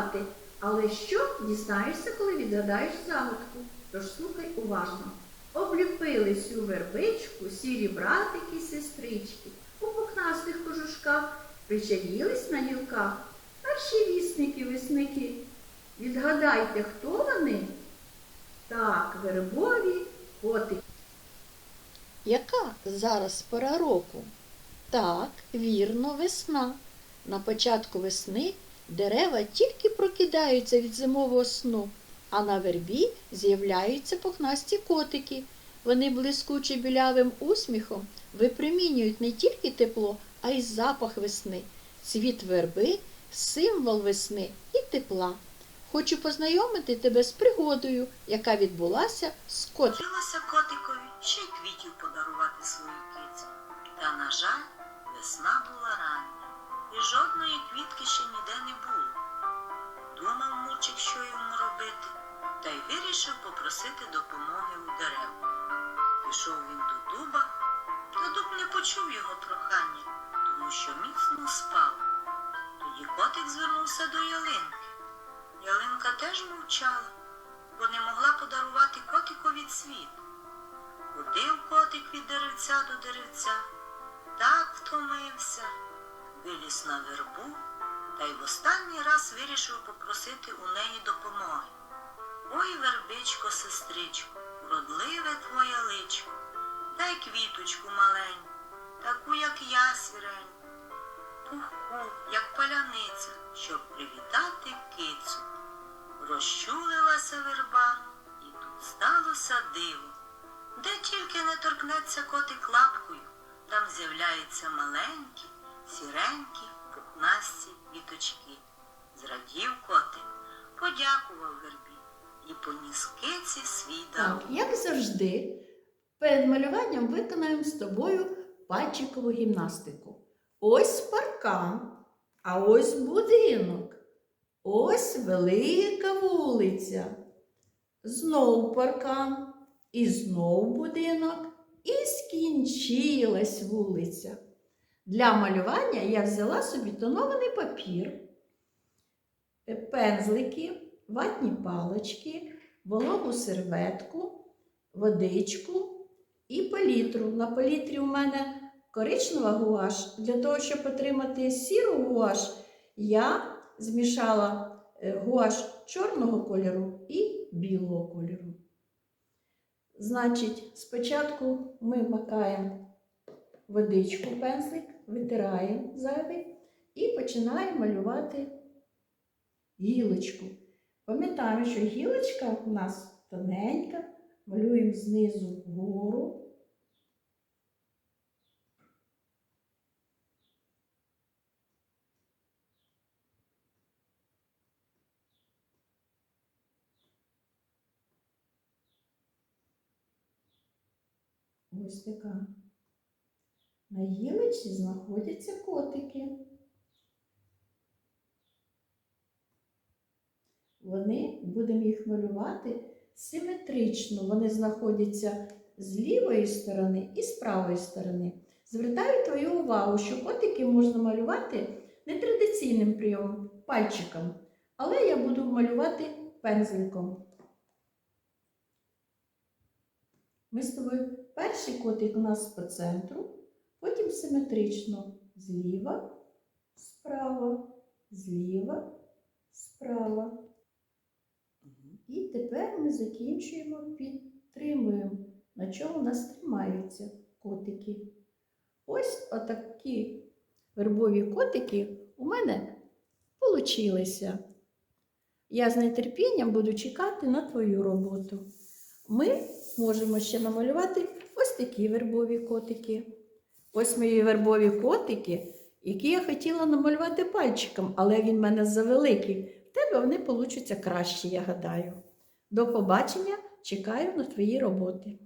малювати. Але що дізнаєшся, коли відгадаєш загадку? Тож слухай уважно. Обліпили всю вербичку, сірі братики сестрички. У пухнастих кожушках причаїлись на гілках перші вісники весники. Відгадайте, хто вони? Так, вербові котики. Яка зараз пора року? Так, вірно, весна. На початку весни дерева тільки прокидаються від зимового сну, а на вербі з'являються пухнасті котики. Вони блискуче білявим усміхом випромінюють не тільки тепло, а й запах весни. Цвіт верби символ весни і тепла. Хочу познайомити тебе з пригодою, яка відбулася з котиком. Хотілося котикові ще й квітів подарувати своїй киці. Та, на жаль, весна була рання, і жодної квітки ще ніде не було. Думав мучик, що йому робити, та й вирішив попросити допомоги у дерев. Пішов він до дуба, та дуб не почув його прохання, тому що міцно спав. Тоді котик звернувся до ялинки. Ялинка теж мовчала, бо не могла подарувати котикові цвіт. Ходив котик від деревця до деревця, так втомився, виліз на вербу та й в останній раз вирішив попросити у неї допомоги. Ой, вербичко, сестричко, вродливе твоє личко, дай квіточку маленьку, таку, як я сіреньку, пухку, як паляниця, щоб привітати кицю. Розчулилася верба, і тут сталося диво. Де тільки не торкнеться котик лапкою, там з'являються маленькі, сіренькі, пухнасті віточки. Зрадів котик, подякував вербі і поніс киці свій. Так, як завжди, перед малюванням виконаємо з тобою пальчикову гімнастику. Ось паркан, а ось будинок. Ось велика вулиця. Знов паркан, і знов будинок, і скінчилась вулиця. Для малювання я взяла собі тонований папір, е, пензлики, ватні палички, вологу серветку, водичку і палітру. На палітрі у мене коричнева гуаш. Для того, щоб отримати сіру гуаш, я змішала е, гуаш чорного кольору і білого кольору. Значить, спочатку ми макаємо водичку пензлик, витираємо зайвий і починаємо малювати гілочку. Пам'ятаємо, що гілочка у нас тоненька, малюємо знизу вгору. Ось така. На гілочці знаходяться котики. Вони, будемо їх малювати симетрично. Вони знаходяться з лівої сторони і з правої сторони. Звертаю твою увагу, що котики можна малювати нетрадиційним прийомом пальчиком, але я буду малювати пензликом. Ми з тобою перший котик у нас по центру, потім симетрично зліва, справа, зліва, справа. І тепер ми закінчуємо, підтримуємо, на чому у нас тримаються котики. Ось отакі вербові котики у мене получилися. Я з нетерпінням буду чекати на твою роботу. Ми можемо ще намалювати ось такі вербові котики. Ось мої вербові котики, які я хотіла намалювати пальчиком, але він в мене завеликий. В тебе вони получаться краще, я гадаю. До побачення, чекаю на твої роботи.